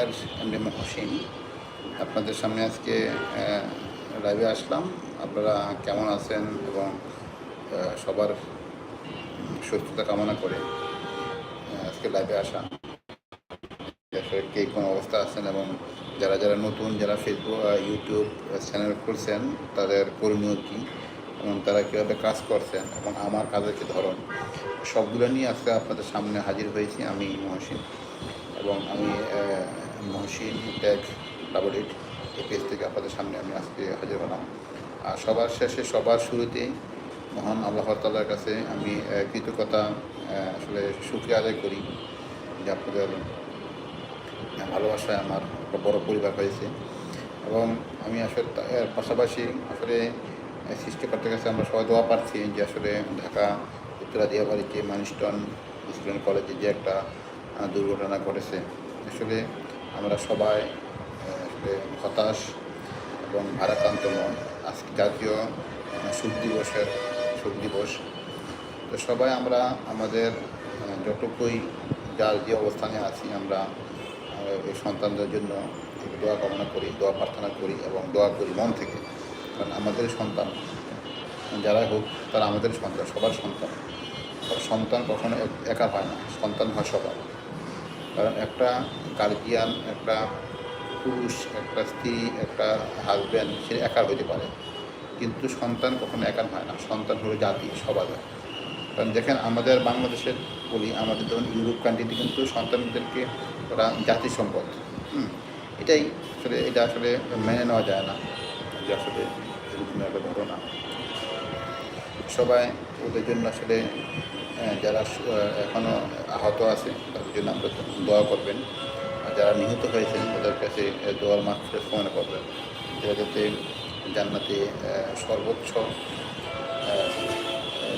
Engineer MD Mohsin আপনাদের সামনে আজকে লাইভে আসলাম। আপনারা কেমন আছেন এবং সবার সুস্থতা কামনা করে আজকে লাইভে আসা। কে কোন অবস্থা আছেন এবং যারা যারা নতুন, যারা ফেসবুক ইউটিউব চ্যানেল খুলছেন, তাদের করণীয় কী এবং তারা কীভাবে কাজ করছেন এবং আমার কাজের কী ধরন, সবগুলো নিয়ে আজকে আপনাদের সামনে হাজির হয়েছি আমি, মহসিন। এবং আমি মহসিন ট্যাগ ডাবল এইট এই পেজ থেকে আপনাদের সামনে আমি আজকে হাজির হলাম। আর সবার শেষে, সবার শুরুতেই মহান আল্লাহ তাল্লার কাছে আমি কৃতজ্ঞতা আসলে সুখী আদায় করি যে আপনাদের ভালোবাসায় আমার একটা বড় পরিবার হয়েছে। এবং আমি আসলে পাশাপাশি আসলে সৃষ্টিকর্তার কাছে আমরা সবাই দোয়া পাচ্ছি যে আসলে ঢাকা, উত্তরা, দিয়াবাড়িতে মানিস্টন স্টুডেন্ট কলেজে যে একটা দুর্ঘটনা ঘটেছে। আসলে আমরা সবাই হতাশ এবং ভারাক্রান্ত মন। আজকে জাতীয় শোক দিবসের শোক দিবস। তো সবাই আমরা আমাদের যতটুকুই যার যে অবস্থানে আছি আমরা এই সন্তানদের জন্য দোয়া কামনা করি, দোয়া প্রার্থনা করি এবং দোয়া করি মন থেকে। কারণ আমাদের সন্তান, যারাই হোক, তারা আমাদের সন্তান, সবার সন্তান। সন্তান কখনো একা হয় না, সন্তান হয় সবার। কারণ একটা গার্জিয়ান, একটা পুরুষ, একটা স্ত্রী, একটা হাজব্যান্ড সে একা হইতে পারে। কিন্তু সন্তান কখনো একা হয় না। সন্তান হলো জাতি, সবার। কারণ দেখেন, আমাদের বাংলাদেশের বলি, আমাদের যেমন ইউরোপ কান্ট্রিতে কিন্তু সন্তানদেরকে ওরা জাতি সম্পদ এটাই আসলে, এটা আসলে মেনে নেওয়া যায় না। যে আসলে এরকম একটা ঘটনা। সবাই ওদের জন্য আসলে যারা এখনও আহত আছে তাদের জন্য আমরা দোয়া করবেন। আর যারা নিহত হয়েছেন ওদের কাছে দোয়ার মাত্র কামনা করবেন। যাতে জান্নাতে সর্বোচ্চ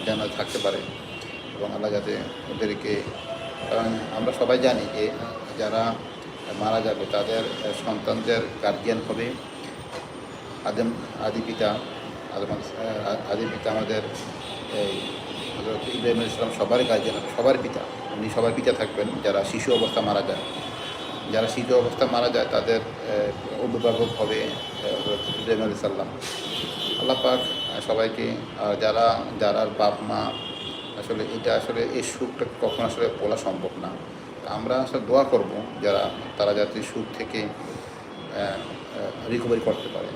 জান্নাত থাকতে পারে। এবং আল্লাহ যাতে ওদেরকে, কারণ আমরা সবাই জানি যে যারা মারা যাবে, তাদের সন্তানদের গার্জিয়ান হবে আদম, আদি পিতা, আদম আদি পিতা আমাদের, এই হযরত ইব্রাহিম আলাইহিস সালাম সবারই সবার পিতা। উনি সবার পিতা থাকবেন যারা শিশু অবস্থা মারা যায়। যারা শিশু অবস্থা মারা যায় তাদের অভিভাবক হবে আহ, হযরত ইব্রাহিম আল্লাহ পাক সবাইকে আর যারা যারার বাপ মা আসলে এটা আসলে এই সুখটা কখন আসলে বলা সম্ভব না। আমরা আসলে দোয়া করব যারা তারা যাতে সুখ থেকে রিকভারি করতে পারে।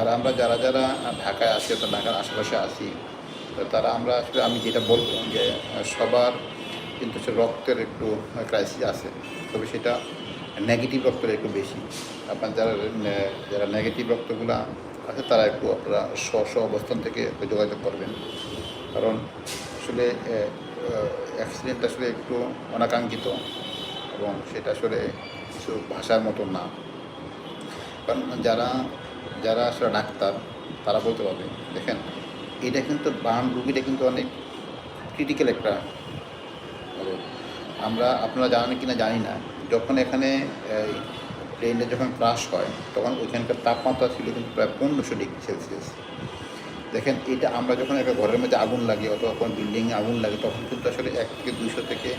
আর আমরা যারা যারা ঢাকায় আছি অর্থাৎ ঢাকার আশেপাশে তো তারা, আমরা আসলে, আমি যেটা বলব যে সবার কিন্তু সে রক্তের একটু ক্রাইসিস আছে। তবে সেটা নেগেটিভ রক্তের একটু বেশি। আপনার যারা যারা নেগেটিভ রক্তগুলো আছে, তারা একটু আপনারা স্ব স্ব অবস্থান থেকে যোগাযোগ করবেন। কারণ আসলে অ্যাক্সিডেন্ট আসলে একটু অনাকাঙ্ক্ষিত এবং সেটা আসলে কিছু ভাষার মতো না। কারণ যারা যারা আসলে ডাক্তার, তারা বলতে পারবে, দেখেন এটা কিন্তু বাম রুগীটা কিন্তু অনেক ক্রিটিক্যাল একটা আমরা, আপনারা জানেন কি না জানি না। যখন এখানে, এই প্লেনে যখন ক্রাশ হয়, তখন ওইখানকার তাপমাত্রা ছিল কিন্তু প্রায় পনেরোশো ডিগ্রি সেলসিয়াস। দেখেন, এটা আমরা যখন একটা ঘরের মধ্যে আগুন লাগে অথবা কোনো বিল্ডিংয়ে আগুন লাগে, তখন কিন্তু আসলে এক থেকে দুশো থেকে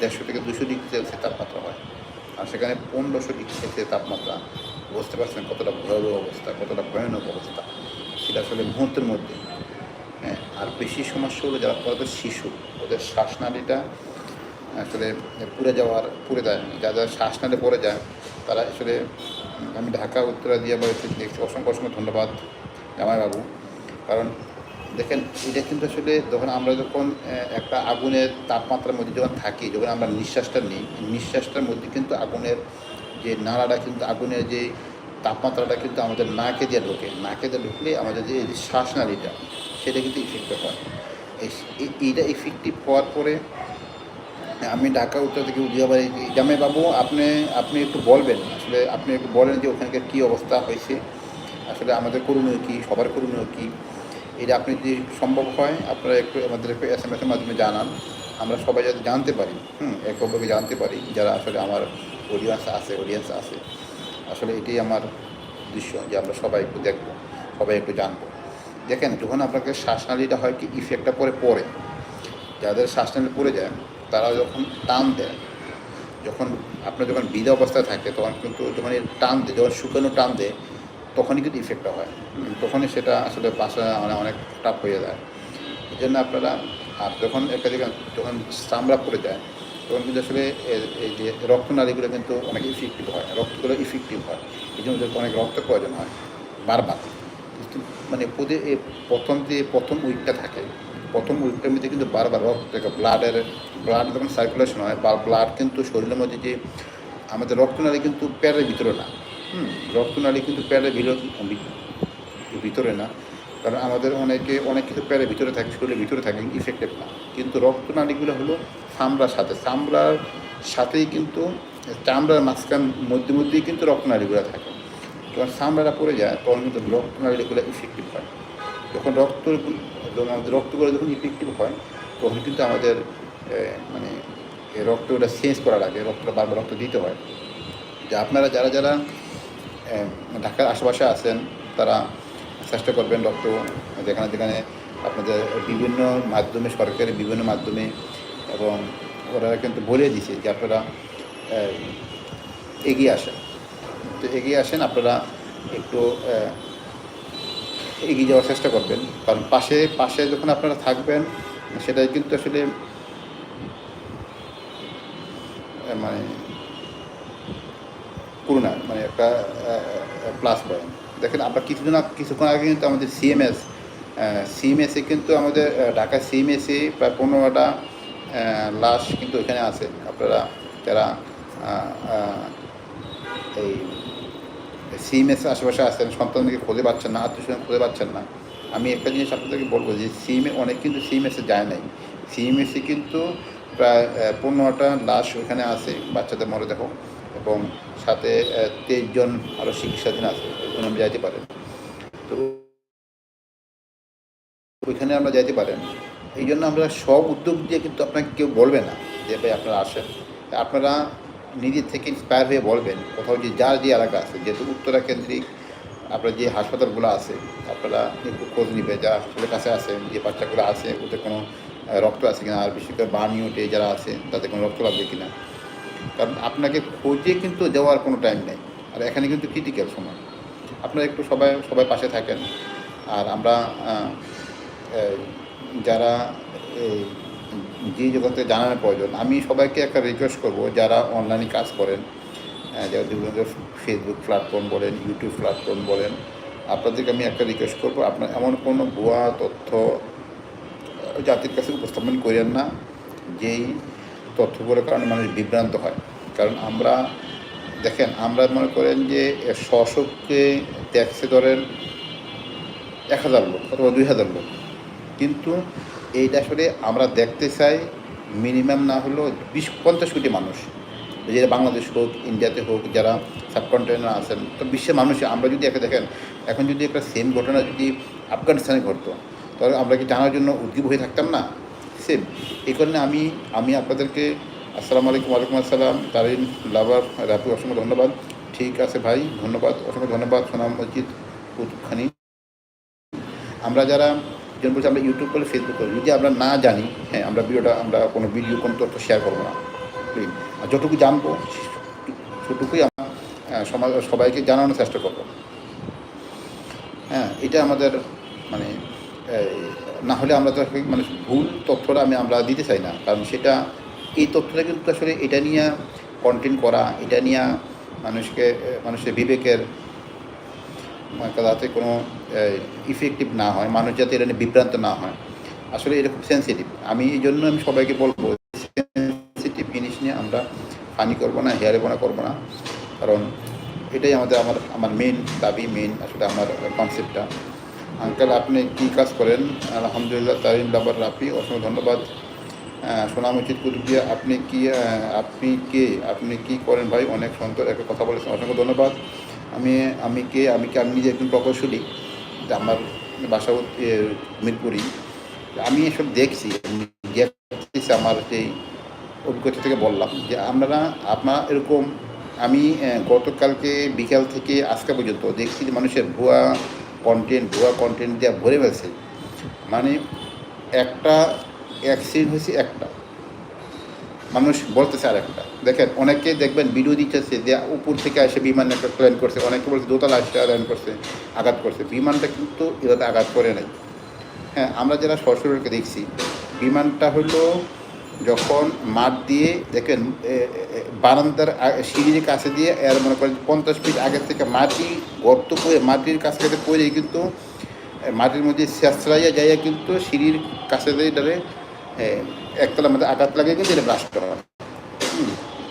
দেড়শো থেকে দুশো ডিগ্রি সেলসিয়াস তাপমাত্রা হয়। আর সেখানে পনেরোশো ডিগ্রি সেলসিয়াস তাপমাত্রা, বুঝতে পারছেন কতটা ভয়াবহ অবস্থা, কতটা ভয়ানক অবস্থা। সেটা আসলে মুহূর্তের মধ্যে। হ্যাঁ আর বেশি সমস্যা হলো যারা ওদের শিশু, ওদের শ্বাসনালীটা আসলে পুড়ে যাওয়ার, পুড়ে যায়। যাদের শ্বাসনালী পড়ে যায়, তারা আসলে আমি ঢাকা উত্তরা দিয়ে বা দেখছি অসংখ্য অসংখ্য ধন্যবাদ জামাইবাবু। কারণ দেখেন, এটা কিন্তু আসলে যখন আমরা যখন একটা আগুনের তাপমাত্রার মধ্যে যখন থাকি, যখন আমরা নিঃশ্বাসটা নিই নিঃশ্বাসটার মধ্যে কিন্তু আগুনের যে নাড়াটা কিন্তু আগুনের যে তাপমাত্রাটা কিন্তু আমাদের নাকে দিয়ে ঢোকে। নাকে দিয়ে ঢুকলে আমাদের যে যে শ্বাসনালীটা সেটা কিন্তু ইফেক্টিভ হয়। এই- এই- এইটা ইফেক্টিভ হওয়ার পরে আমি ঢাকা উত্তর থেকে উদিয়াবাড়ি জামাই বাবু, আপনি আপনি একটু বলবেন। আসলে আপনি একটু বলেন যে ওখানকার কী অবস্থা হয়েছে। আসলে আমাদের করণীয় কী? সবার করণীয় কী? এটা আপনি যদি সম্ভব হয়, আপনারা একটু আমাদের একটু এস এম এসের মাধ্যমে জানান। আমরা সবাই যাতে জানতে পারি। হুম একভাবে জানতে পারি। যারা আসলে আমার অডিয়েন্স আছে অডিয়েন্স আছে। আসলে এটাই আমার দৃশ্য যে আমরা সবাই একটু দেখব, সবাই একটু জানব। দেখেন, যখন আপনাকে শ্বাসনালীটা হয় কি ইফেক্টটা পরে পড়ে যাদের শ্বাসনালী পড়ে যায়, তারা যখন টান দেয়, যখন আপনার যখন বিধা অবস্থায় থাকে, তখন কিন্তু যখন এর টান দেয়, যখন শুকানো টান দেয়, তখনই কিন্তু ইফেক্টটা হয়। তখনই সেটা আসলে বাসা মানে অনেক টাফ হয়ে যায়। এই জন্য আপনারা, আর যখন একটা জায়গা যখন চামড়া পড়ে যায়, তখন কিন্তু আসলে এই যে রক্তনালীগুলো কিন্তু অনেক ইফেক্টিভ হয়, রক্তগুলো ইফেক্টিভ হয়। এই জন্য অনেক রক্ত প্রয়োজন হয়, বারবার। মানে প্রথম যে প্রথম উইকটা থাকে, প্রথম উইকটার মধ্যে কিন্তু বারবার রক্ত থেকে ব্লাডের, ব্লাড যখন সার্কুলেশন হয়, বা ব্লাড কিন্তু শরীরের মধ্যে যে আমাদের রক্তনালী কিন্তু প্যারের ভিতরে না, হুম, রক্তনালী কিন্তু প্যারের ভিতর- ভিতরে না, কারণ আমাদের অনেকে, অনেক কিছু প্যারের ভিতরে থাকে, শরীরের ভিতরে থাকে ইফেক্টিভ না, কিন্তু রক্তনালীগুলো হলো চামড়ার সাথে, চামড়ার সাথেই কিন্তু, চামড়ার মাঝখান, মধ্যে মধ্যেই কিন্তু রক্তনালীগুলো থাকে। যখন চামড়াটা পড়ে যায়, তখন কিন্তু রক্ত রক্তনালীগুলো ইফেক্টিভ হয়। যখন রক্ত রক্তগুলো যখন ইফেক্টিভ হয়, তখন কিন্তু আমাদের মানে রক্তটা চেঞ্জ করা লাগে, রক্তটা বারবার রক্ত দিতে হয়। যে আপনারা যারা যারা ঢাকার আশেপাশে আছেন, তারা চেষ্টা করবেন রক্ত যেখানে যেখানে আপনাদের বিভিন্ন মাধ্যমে সরকারের বিভিন্ন মাধ্যমে, এবং ওরা কিন্তু বলে দিছে যে আপনারা এগিয়ে আসেন। এগিয়ে আসেন, আপনারা একটু এগিয়ে যাওয়ার চেষ্টা করবেন। কারণ পাশে পাশে যখন আপনারা থাকবেন, সেটাই কিন্তু আসলে মানে করুণা মানে একটা প্লাস পয়েন্ট দেখেন, আমরা কিছুদিন কিছুক্ষণ আগে কিন্তু আমাদের সিএমএস সিএমএসে কিন্তু আমাদের ঢাকা সিএমএসে প্রায় পনেরোটা লাশ কিন্তু এখানে আছে। আপনারা, যারা এই সিএমএস আশেপাশে আছেন সন্তানদেরকে খুঁজে পাচ্ছেন না, আত্মীয় খুঁজে পাচ্ছেন না। আমি একটা জিনিস আপনাদেরকে বলব যে, সিএমএ অনেক কিন্তু সিএমএসে যায় নাই। সিএমএসে কিন্তু প্রায় পনেরোটা লাশ ওখানে আছে, বাচ্চাদের মরদেহ এবং সাথে তেইশ জন আরও চিকিৎসাধীন আছে, ওখানে আমরা যাইতে পারেন। তো ওইখানে আমরা যাইতে পারেন। এই জন্য আমরা সব উদ্যোগ দিয়ে কিন্তু আপনাকে কেউ বলবে না যে, ভাই, আপনারা আসেন। আপনারা নিজের থেকে ইন্সপায়ার হয়ে বলবেন। কোথাও যে যার যে এলাকা আছে যেহেতু উত্তরা কেন্দ্রিক আপনার যে হাসপাতালগুলো আছে আপনারা একটু খোঁজ নিবে যারা হাসপাতালের কাছে আছে যে বাচ্চাগুলো আছে ওদের কোনো রক্ত আছে কিনা আর বিশেষ করে বার্নিওটে যারা আছে তাদের কোনো রক্ত লাগবে কিনা? কারণ আপনাকে খোঁজে কিন্তু যাওয়ার কোনো টাইম নেই। আর এখানে কিন্তু ক্রিটিক্যাল সময়। আপনারা একটু সবাই সবাই পাশে থাকেন। আর আমরা যারা এই, যে জগতে জানানোর প্রয়োজন, আমি সবাইকে একটা রিকোয়েস্ট করব, যারা অনলাইনে কাজ করেন যারা বিভিন্ন ফেসবুক প্ল্যাটফর্ম বলেন ইউটিউব প্ল্যাটফর্ম বলেন, আপনাদেরকে আমি একটা রিকোয়েস্ট করব, আপনার এমন কোনো ভুয়া তথ্য জাতির কাছে উপস্থাপন করেন না, যেই তথ্যগুলোর কারণে মানুষ বিভ্রান্ত হয়। কারণ আমরা, দেখেন, আমরা মনে করেন যে শশককে ট্যাক্সে ধরেন এক হাজার লোক অথবা দুই হাজার লোক। কিন্তু এইটা আসলে আমরা দেখতে চাই মিনিমাম না হলেও বিশ, পঞ্চাশ কোটি মানুষ। যেটা বাংলাদেশ হোক, ইন্ডিয়াতে হোক, যারা সাবকন্টিনেন্টে আছেন, তো বিশ্বের মানুষে আমরা যদি একে দেখেন, এখন যদি একটা সেম ঘটনা যদি আফগানিস্তানে ঘটতো, তাহলে আমরা কি জানার জন্য উদ্গ্রীব হয়ে থাকতাম না? সেম এই কারণে আমি আমি আপনাদেরকে, আসসালামু আলাইকুম, ওয়ালাইকুম আসসালাম, তারিন, লাভার, রাফি, অসংখ্য ধন্যবাদ। ঠিক আছে ভাই, ধন্যবাদ, অসংখ্য ধন্যবাদ সোনাম মসজিদ কুতুবখানি আমরা যারা যেমন বলছি, আমরা ইউটিউব করে ফেসবুক করি যদি আমরা না জানি হ্যাঁ আমরা ভিডিওটা, আমরা কোনো ভিডিও, কোনো তথ্য শেয়ার করব না। আর যতটুকু জানব সেটুকুই আমরা সমাজ সবাইকে জানানোর চেষ্টা করব। হ্যাঁ এটা আমাদের মানে না হলে আমরা তো মানে ভুল তথ্যটা আমি, আমরা দিতে চাই না। কারণ সেটা, এই তথ্যটা কিন্তু আসলে এটা নিয়ে কন্টেন্ট করা, এটা নিয়ে মানুষকে মানুষের বিবেকের মানে যাতে কোনো ইফেক্টিভ না হয়, মানুষ যাতে এটা নিয়ে বিভ্রান্ত না হয়। আসলে এটা খুব সেন্সিটিভ আমি এই জন্য আমি সবাইকে বলব সেন্সিটিভ জিনিস নিয়ে আমরা হানি করব না হেয়ারে বোনা করব না। কারণ এটাই আমাদের, আমার আমার মেন দাবি মেন আসলে আমার কনসেপ্টটা আঙ্কেল আপনি কী কাজ করেন? আলহামদুলিল্লাহ তারিম লাবার রাফি, অসংখ্য ধন্যবাদ। সোনাম উচিত কুতুবিয়া আপনি কি আপনি কে, আপনি কি করেন ভাই? অনেক সুন্দর একটা কথা বলেছেন, অসংখ্য ধন্যবাদ। আমি আমি কে, আমি কি আমি নিজে একজন প্রকৌশলী? আমার বাসা মিরপুরি আমি এসব দেখছি, আমি আমার সেই অভিজ্ঞতা থেকে বললাম যে আপনারা আপনারা এরকম, আমি গতকালকে বিকাল থেকে আজকে পর্যন্ত দেখছি যে মানুষের ভুয়া কন্টেন্ট ভুয়া কন্টেন্ট দেওয়া ভরে ফেলছে। মানে একটা অ্যাক্সিডেন্ট হয়েছে একটা। মানুষ বলতেছে আরেকটা দেখেন অনেকে দেখবেন ভিডিও দিচ্ছে যে উপর থেকে এসে বিমান একটা প্ল্যান করছে। অনেকে বলছে দোতলা এসে ল্যান্ড করছে, আঘাত করছে। বিমানটা কিন্তু এভাবে আঘাত করে নাই। হ্যাঁ আমরা যারা সরাসরিকে দেখছি, বিমানটা হলো যখন মাঠ দিয়ে দেখেন বারান্দার সিঁড়ির কাছে দিয়ে এর মনে করেন পঞ্চাশ ফিট আগের থেকে মাটি গর্ত করে, মাটির কাছে পড়ে কিন্তু মাটির মধ্যে শেষরাইয়া যাইয়া কিন্তু সিঁড়ির কাছে দিয়ে একতলার মধ্যে আঘাত লাগে কিন্তু এটা ব্লাস্ট করা। হয়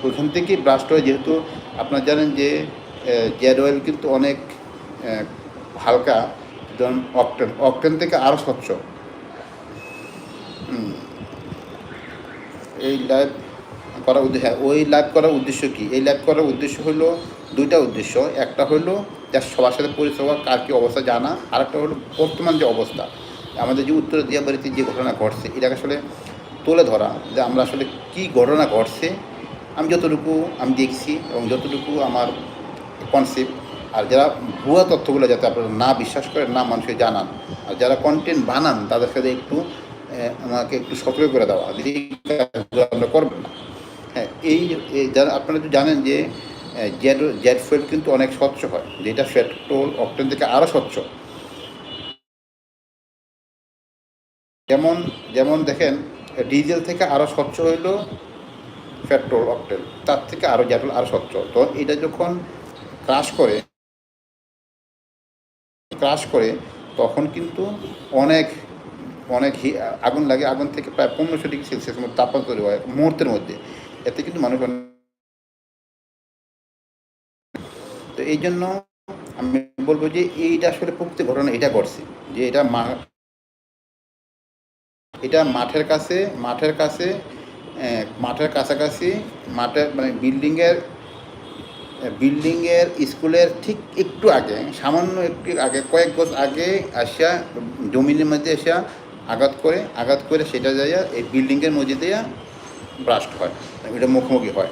ওইখান থেকে ব্লাস্ট হয় যেহেতু আপনারা জানেন যে জেড অয়েল কিন্তু অনেক হালকা, যেমন অকটেন অকটেন থেকে আরও স্বচ্ছ। এই লাইভ করার উদ্দেশ্য হ্যাঁ ওই লাইভ করার উদ্দেশ্য কি? এই লাইভ করার উদ্দেশ্য হলো দুইটা উদ্দেশ্য। একটা হলো যার সবার সাথে হওয়া, কার কী অবস্থা জানা। আরেকটা হলো বর্তমান যে অবস্থা। আমাদের যে উত্তর দিয়াবাড়িতে যে ঘটনা ঘটছে, এটাকে আসলে তুলে ধরা যে আমরা আসলে কি ঘটনা ঘটছে, আমি যতটুকু আমি দেখছি এবং যতটুকু আমার কনসেপ্ট আর যারা ভুয়া তথ্যগুলো যাতে আপনারা না বিশ্বাস করেন না মানুষকে জানান, আর যারা কন্টেন্ট বানান, তাদের সাথে একটু আমাকে একটু সতর্ক করে দেওয়া যদি আপনারা করবেন না। হ্যাঁ এই এই যারা, আপনারা তো জানেন যে জেড জেড ফুয়েল কিন্তু অনেক স্বচ্ছ হয়, যেটা পেট্রোল অকটেন থেকে আরও স্বচ্ছ। যেমন যেমন দেখেন ডিজেল থেকে আরও স্বচ্ছ হইল পেট্রোল অকটেন তার থেকে আরও জেটল আরও স্বচ্ছ। তো এটা যখন ক্রাশ করে ক্রাশ করে, তখন কিন্তু অনেক অনেক আগুন লাগে। আগুন থেকে প্রায় পনেরোশো ডিগ্রি সেলসিয়াস মধ্যে তাপমাত্রা তৈরি হয় মুহূর্তের মধ্যে। এতে কিন্তু মানুষ তো এই জন্য আমি বলব যে এইটা আসলে প্রকৃতি ঘটনা, এটা ঘটছে যে এটা মা এটা মাঠের কাছে মাঠের কাছে মাঠের কাছাকাছি, মাঠের মানে বিল্ডিংয়ের বিল্ডিংয়ের স্কুলের ঠিক একটু আগে, সামান্য একটু আগে, কয়েক বছর আগে আসিয়া জমিনের মধ্যে এসে আঘাত করে আঘাত করে সেটা যাইয়া এই বিল্ডিংয়ের মধ্যে দিয়ে ব্রাস্ট হয়, এটা মুখোমুখি হয়।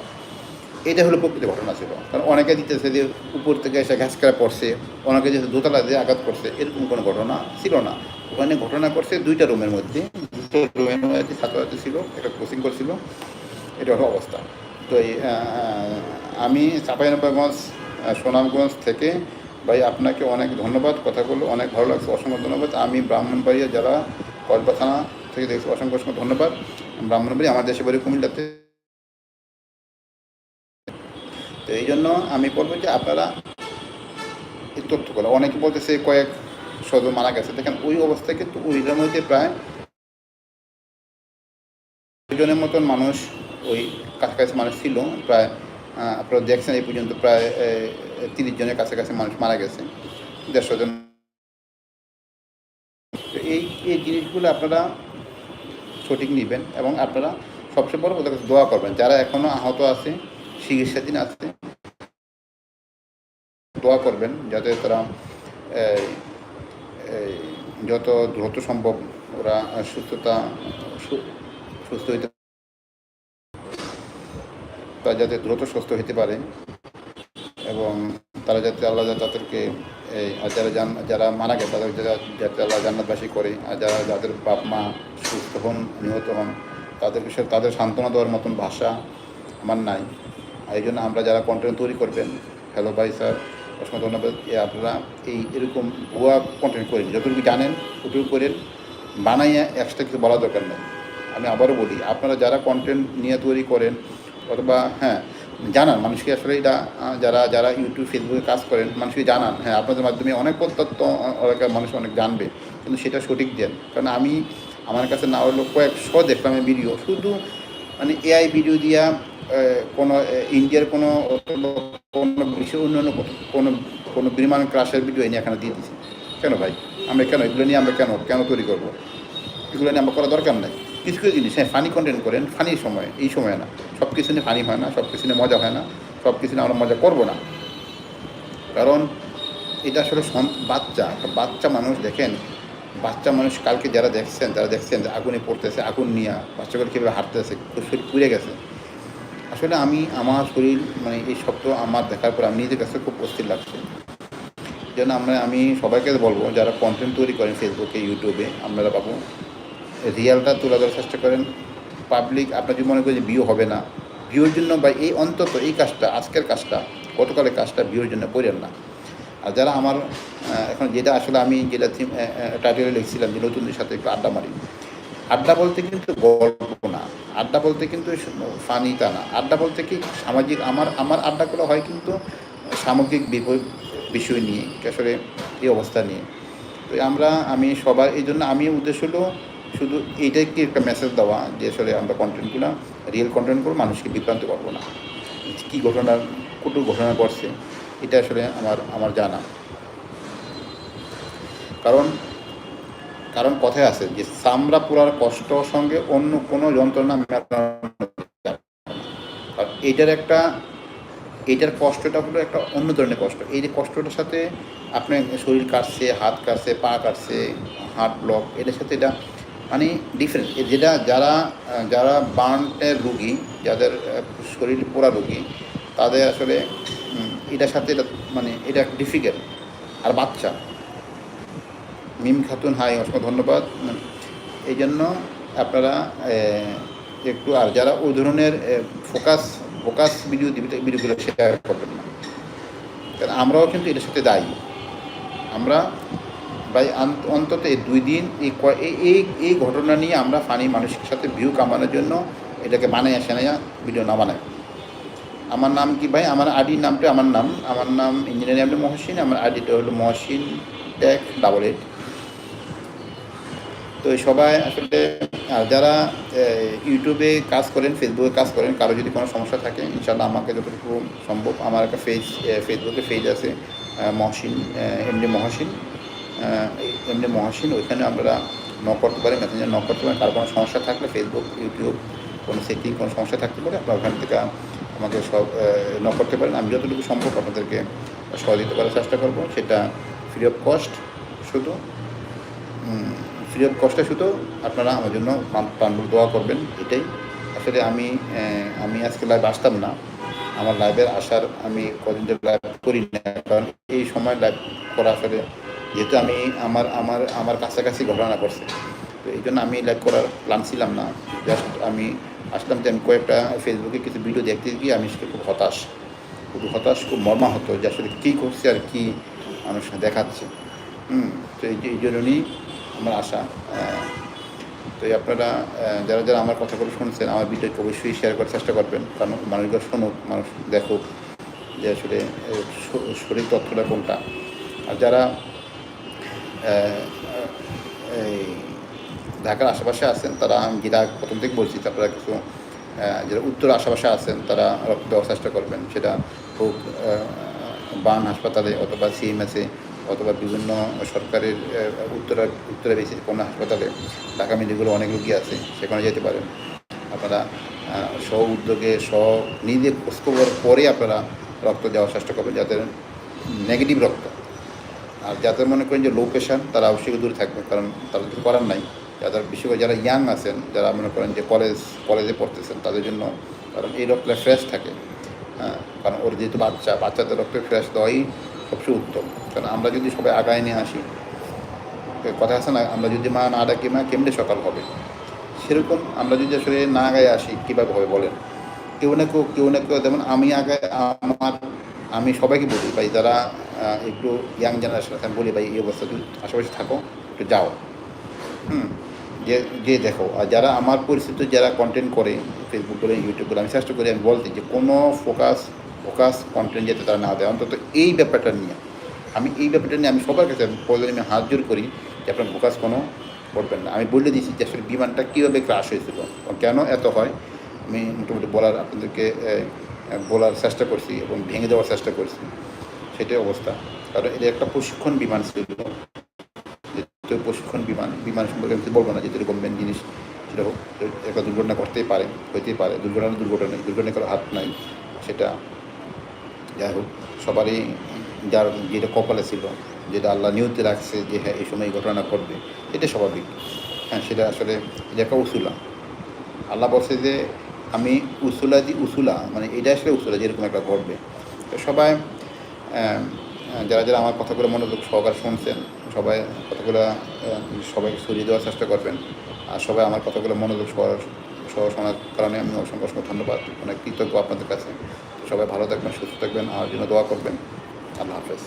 এটা হলো প্রকৃত ঘটনা ছিল। কারণ অনেকে দিতেছে যে উপর থেকে এসে ঘাস করে পড়ছে, অনেকে যে দোতলা দিয়ে আঘাত করছে, এরকম কোনো ঘটনা ছিল না। ওখানে ঘটনা করছে দুইটা রুমের মধ্যে। দুটো রুমের মধ্যে ছাত্রছাত্রী ছিল, একটা কোচিং করছিল, এটা হলো অবস্থা। তো আমি চাঁপাইনবাবগঞ্জ সুনামগঞ্জ থেকে, ভাই আপনাকে অনেক ধন্যবাদ, কথাগুলো অনেক ভালো লাগছে, অসংখ্য ধন্যবাদ। আমি ব্রাহ্মণবাড়িয়া যারা কলকা থানা থেকে দেখছি, অসংখ্য অসংখ্য ধন্যবাদ। ব্রাহ্মণবাড়ি আমার দেশে বাড়ি কুমিল্লাতে। তো এই জন্য আমি বলব যে আপনারা এই তথ্যগুলো, অনেকে বলতেছে কয়েক সদর মারা গেছে। দেখেন, ওই অবস্থায় কিন্তু ওইটার মধ্যে প্রায় দুজনের মতন মানুষ ওই কাছাকাছি মানুষ ছিল। প্রায় আপনারা দেখছেন এই পর্যন্ত প্রায় তিরিশ জনের কাছাকাছি মানুষ মারা গেছে, দেড়শো জন। এই এই জিনিসগুলো আপনারা সঠিক নেবেন এবং আপনারা সবচেয়ে বড় ওদের কাছে দোয়া করবেন। যারা এখনও আহত আছে, চিকিৎসাধীন আছে, দোয়া করবেন যাতে তারা যত দ্রুত সম্ভব ওরা সুস্থতা সুস্থ হইতে তারা যাতে দ্রুত সুস্থ হতে পারে এবং তারা যাতে আল্লাহ তাদেরকে এই, আর যারা জান, যারা মারা গেছে তাদের যাতে আল্লাহ জান্নাতবাসী করে, আর যারা যাদের বাপ মা সুস্থ হন, নিহত হন, তাদের বিষয়ে তাদের সান্ত্বনা দেওয়ার মতন ভাষা আমার নাই। এই জন্য আমরা যারা কন্টেন্ট তৈরি করবেন হ্যালো ভাই স্যার অসংখ্য ধন্যবাদ। আপনারা এই এরকম ভুয়া কন্টেন্ট করেন, যতটুকু জানেন ওটুকু করেন, বানাইয়া এক্সট্রা কিছু বলা দরকার নেই। আমি আবারও বলি, আপনারা যারা কন্টেন্ট নিয়ে তৈরি করেন, অথবা হ্যাঁ জানান, মানুষকে আসলে এটা যারা যারা ইউটিউব ফেসবুকে কাজ করেন, মানুষকে জানান। হ্যাঁ আপনাদের মাধ্যমে অনেক তথ্য অনেক মানুষ অনেক জানবে, কিন্তু সেটা সঠিক দেন। কারণ আমি, আমার কাছে না হলেও কয়েকশো দেখলাম ভিডিও শুধু মানে এআই ভিডিও দিয়া কোনো ইন্ডিয়ার কোনো কোনো বিশ্বের অন্যান্য কোনো- কোনো বিমান ক্রাশের ভিডিও এনে এখানে দিয়ে দিচ্ছি কেন ভাই? আমরা কেন এগুলো নিয়ে, আমরা কেন কেন তৈরি করব? এগুলো নিয়ে আমরা করা দরকার নাই। কিছু কিছু জিনিস হ্যাঁ ফানি কন্টেন্ট করেন ফানি সময়, এই সময় না। সব কিছু নিয়ে ফানি হয় না সব কিছু নিয়ে মজা হয় না সব কিছু নিয়ে আমরা মজা করব না। কারণ এটা আসলে বাচ্চা বাচ্চা মানুষ দেখেন, বাচ্চা মানুষ কালকে যারা দেখছেন যারা দেখছেন যে আগুনে পড়তেছে, আগুন নিয়ে বাচ্চাগুলো কীভাবে হাঁটতেছে শরীর পুড়ে গেছে। আসলে আমি আমার শরীর মানে এই শব্দ আমার দেখার পর আমি নিজের কাছে খুব অস্থির লাগছে। যেন আমরা, আমি সবাইকে বলব, যারা কন্টেন্ট তৈরি করেন ফেসবুকে ইউটিউবে আপনারা পাবো রিয়ালটা তুলে ধরার চেষ্টা করেন। পাবলিক আপনার যদি মনে করেন যে ভিউ হবে না ভিউর জন্য বা এই অন্তত এই কাজটা, আজকের কাজটা, গতকালের কাজটা ভিউর জন্য করেন না। আর যারা আমার এখন যেটা আসলে আমি যেটা টাইটেলে লিখছিলাম যে নতুনদের সাথে একটু আড্ডা মারি। আড্ডা বলতে কিন্তু গল্প না। আড্ডা বলতে কিন্তু ফানি তা না। আড্ডা বলতে কি সামাজিক আমার আমার আড্ডাগুলো হয় কিন্তু সামগ্রিক বিষয় নিয়ে, আসলে এই অবস্থা নিয়ে। তো আমরা, আমি সবার এই জন্য আমি উদ্দেশ্য হলো শুধু এইটাই কি একটা মেসেজ দেওয়া যে আসলে আমরা কন্টেন্টগুলো রিয়েল কন্টেন্ট করে মানুষকে বিভ্রান্ত করব না। কী ঘটনা, কটু ঘটনা করছে এটা আসলে আমার আমার জানা। কারণ কারণ কথায় আছে যে চামড়া পোড়ার কষ্ট সঙ্গে অন্য কোনো যন্ত্রণা এইটার একটা, এটার কষ্টটা হলো একটা অন্য ধরনের কষ্ট। এই যে কষ্টটার সাথে আপনার শরীর কাটছে, হাত কাটছে, পা কাটছে, হার্ট ব্লক, এটার সাথে এটা মানে ডিফারেন্ট যেটা যারা যারা বার্নের রুগী, যাদের শরীর পোড়া রুগী, তাদের আসলে এটার সাথে এটা মানে এটা ডিফিকাল্ট আর বাচ্চা মিম খাতুন, হাই, অসংখ্য ধন্যবাদ। এই জন্য আপনারা একটু, আর যারা ওই ধরনের ফোকাস ফোকাস ভিডিও ভিডিওগুলো শেয়ার করবেন না। কারণ আমরাও কিন্তু এটার সাথে দায়ী। আমরা ভাই অন্তত এই দুই দিন, এই এই- এই ঘটনা নিয়ে আমরা ফানি মানুষের সাথে ভিউ কামানোর জন্য এটাকে বানাই আসে না ভিডিও না বানাই। আমার নাম কি ভাই? আমার আইডির নামটা, আমার নাম আমার নাম ইঞ্জিনিয়ারিং নামটা মহসিন, আমার আইডিটা হলো মহসিন ট্যাক ডাবল এইট তো সবাই আসলে যারা ইউটিউবে কাজ করেন ফেসবুকে কাজ করেন, কারও যদি কোনো সমস্যা থাকে ইনশাল্লাহ আমাকে যতটুকু সম্ভব, আমার একটা পেজ ফেসবুকে পেজ আছে মহসিন এমনি মহসিন এমনি মহসিন, ওইখানে আমরা নক করতে পারি মেসেঞ্জার নক করতে পারেন কারও কোনো সমস্যা থাকলে ফেসবুক ইউটিউব কোনো সেটিং কোনো সমস্যা থাকতে পারে, আপনারা ওখান থেকে আমাকে সব নক করতে পারেন। আমি যতটুকু সম্ভব আপনাদেরকে সহযোগিতা করার চেষ্টা করব, সেটা ফ্রি অফ কস্ট শুধু অফ কস্টে শুধু আপনারা আমার জন্য প্রাণবল দোয়া করবেন, এটাই। আসলে আমি আমি আজকে লাইভ আসতাম না। আমার লাইভের আসার আমি কদিন ধরে লাইভ করি না কারণ এই সময় লাইভ করা আসলে, যেহেতু আমি আমার আমার আমার কাছাকাছি ঘটনা করছে, তো এই জন্য আমি লাইভ করার প্ল্যান ছিলাম না। জাস্ট আমি আসলাম যে আমি কয়েকটা ফেসবুকে কিছু ভিডিও দেখতে গিয়ে আমি সেটা খুব হতাশ খুব হতাশ, খুব মর্মাহত যে আসলে কী করছে আর কী মানুষ দেখাচ্ছে। হুম, তো এই জন্যই আমার আশা। তো আপনারা যারা যারা আমার কথাগুলো শুনছেন আমার ভিডিওকে অবশ্যই শেয়ার করার চেষ্টা করবেন। কারণ মানুষগুলো শুনুক মানুষ দেখুক যে আসলে শরীর তথ্যটা কোনটা। আর যারা এই ঢাকার আশেপাশে আছেন তারা আমি যেটা প্রথম থেকে বলছি তারপরে কিছু যারা উত্তর আশেপাশে আছেন তারা রক্ত দেওয়ার চেষ্টা করবেন। সেটা আহ, বান হাসপাতালে অথবা সিএমএসে অথবা বিভিন্ন সরকারের উত্তরা, উত্তরে বেশি কোনো হাসপাতালে ঢাকা মেডিকেলে অনেক রোগী আছে, সেখানে যেতে পারেন। আপনারা স্ব উদ্যোগে, স্ব নিজে খোঁজখবর পরে আপনারা রক্ত দেওয়ার চেষ্টা করবেন যাদের নেগেটিভ রক্ত। আর যাদের মনে করেন যে লো প্রেশার তারা অবশ্যই দূরে থাকবে কারণ তাদের কিছু করার নাই। যাদের বিশেষ করে যারা ইয়াং আছেন, যারা মনে করেন যে কলেজ কলেজে পড়তেছেন, তাদের জন্য কারণ এই রক্তটা ফ্রেশ থাকে। হ্যাঁ কারণ ওর যেহেতু বাচ্চা, বাচ্চাদের রক্ত ফ্রেশ দেওয়াই সবচেয়ে উত্তম। কারণ আমরা যদি সবাই আগায় নিয়ে আসি কথা আছে না, আমরা যদি মা না ডাকি, মা কেমনে সকাল হবে? সেরকম আমরা যদি আসলে না আগায় আসি, কীভাবে হবে বলেন? কেউ না কেউ কেউ না কেউ যেমন আমি আগে, আমার, আমি সবাইকে বলি, ভাই যারা একটু ইয়াং জেনারেশন আছে বলি, ভাই, এই অবস্থা তুমি আশেপাশে থাকো, একটু যাও। হুম, যে যে দেখো, আর যারা আমার পরিচিত যারা কন্টেন্ট করে ফেসবুক করে ইউটিউব করে আমি চেষ্টা করি, আমি বলতে যে কোনো ফোকাস ফোকাস কন্টেন্ট যাতে তারা না দেয়, অন্তত এই ব্যাপারটা নিয়ে। আমি এই ব্যাপারটা নিয়ে আমি সবার কাছে প্রয়োজনে আমি হাত জোর করি যে আপনার ফোকাস কোনো করবেন না। আমি বলে দিয়েছি যে আসলে বিমানটা কীভাবে ক্রাশ হয়েছিল কেন এত হয়, আমি মোটামুটি বলার আপনাদেরকে বলার চেষ্টা করছি এবং ভেঙে দেওয়ার চেষ্টা করছি। সেটাই অবস্থা। কারণ এটা একটা প্রশিক্ষণ বিমান ছিল। প্রশিক্ষণ বিমান বিমান সম্পর্কে আমি বলব না, যেহেতু গভর্নমেন্ট জিনিস সেটা হোক একটা দুর্ঘটনা ঘটতেই পারে, হইতেই পারে। দুর্ঘটনা দুর্ঘটনা দুর্ঘটনা কারও হাত নাই, সেটা যাই হোক, সবারই যার যেটা কপালে ছিল, যেটা আল্লাহ নিয়তে রাখছে যে হ্যাঁ এই সময় ঘটনা ঘটবে, এটা স্বাভাবিক। হ্যাঁ সেটা আসলে একটা উসুলা। আল্লাহ বলছে যে, আমি উসুলা দি উসুলা মানে এটা আসলে উসুলা যেরকম একটা ঘটবে। তো সবাই যারা যারা আমার কথাগুলো মনোযোগ সহকার শুনছেন, সবাই কথাগুলো সবাই সরিয়ে দেওয়ার চেষ্টা করবেন। আর সবাই আমার কথাগুলো মনোযোগ সহ- সহ শোনার কারণে আমি অসংখ্য অসংখ্য ধন্যবাদ। অনেক কৃতজ্ঞ আপনাদের কাছে। সবাই ভালো থাকবেন সুস্থ থাকবেন আর জন্য দোয়া করবেন। আল্লাহ হাফেজ।